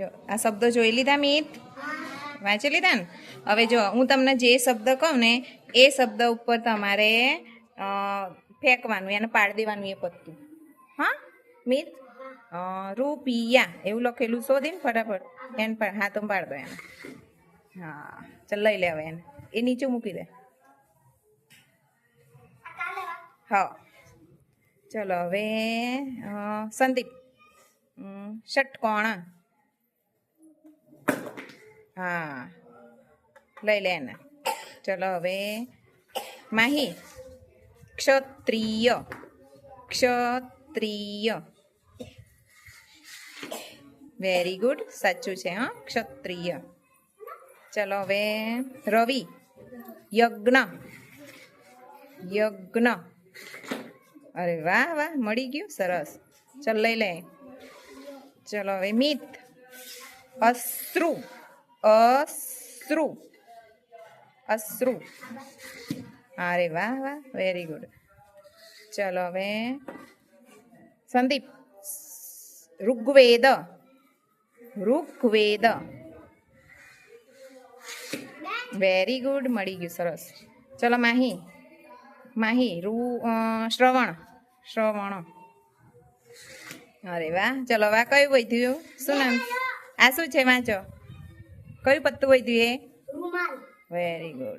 જો, આ શબ્દો જોઈ લીધા મિત? વાંચી લીધા ને? હવે જો, હું તમને જે શબ્દ કહું ને, એ શબ્દ ઉપર તમારે ફેંકવાનું, એને પાડી દેવાનું એ પત્તું. હા, મિત? રૂપિયા, એવું લખેલું શોધીને ફટાફટ. એને પણ હા તો પાડ દો એને. હા, ચાલ લઈ લે હવે એને. એ નીચે મૂકી દે. હા. ચલો હવે સંદીપ. ષટકોણ. હા. લઈ લે ને ચલો હવે માહી. ક્ષત્રિય. ક્ષત્રિય. વેરી ગુડ સાચું છે, હા? ક્ષત્રિય. ચલો હવે રવિ. યજ્ઞ. યજ્ઞ. અરે વાહ વાહ, મળી ગયું? સરસ. ચલ લઈ લે. ચલો હવે મિત. અશ્રુ. અશ્રુ અશ્રુ અરે વાહ વાહ વેરી ગુડ ચલો હવે સંદીપ ઋગ્વેદ ઋગ્વેદ વેરી ગુડ મળી ગયું સરસ ચલો માહી માહી રૂ શ્રવણ શ્રવણ અરે વાહ ચલો વાહ કયું વૈધ્યું શું નામ આ શું છે વાંચો કયું પત્તું હોય તું એ? રૂમાલ. Very good